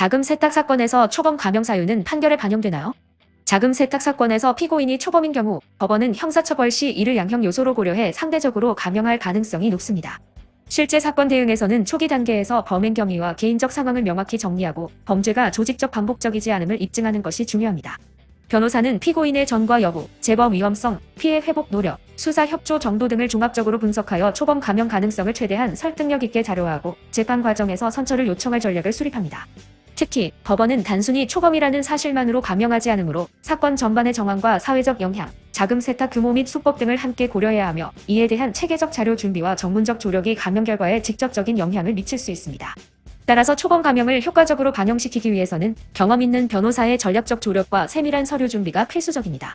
자금 세탁 사건에서 초범 감형 사유는 판결에 반영되나요? 자금 세탁 사건에서 피고인이 초범인 경우 법원은 형사처벌 시 이를 양형 요소로 고려해 상대적으로 감형할 가능성이 높습니다. 실제 사건 대응에서는 초기 단계에서 범행 경위와 개인적 상황을 명확히 정리하고 범죄가 조직적 반복적이지 않음을 입증하는 것이 중요합니다. 변호사는 피고인의 전과 여부, 재범 위험성, 피해 회복 노력, 수사 협조 정도 등을 종합적으로 분석하여 초범 감형 가능성을 최대한 설득력 있게 자료화하고 재판 과정에서 선처를 요청할 전략을 수립합니다. 특히 법원은 단순히 초범이라는 사실만으로 감형하지 않으므로 사건 전반의 정황과 사회적 영향, 자금 세탁 규모 및 수법 등을 함께 고려해야 하며 이에 대한 체계적 자료 준비와 전문적 조력이 감형 결과에 직접적인 영향을 미칠 수 있습니다. 따라서 초범 감형을 효과적으로 반영시키기 위해서는 경험 있는 변호사의 전략적 조력과 세밀한 서류 준비가 필수적입니다.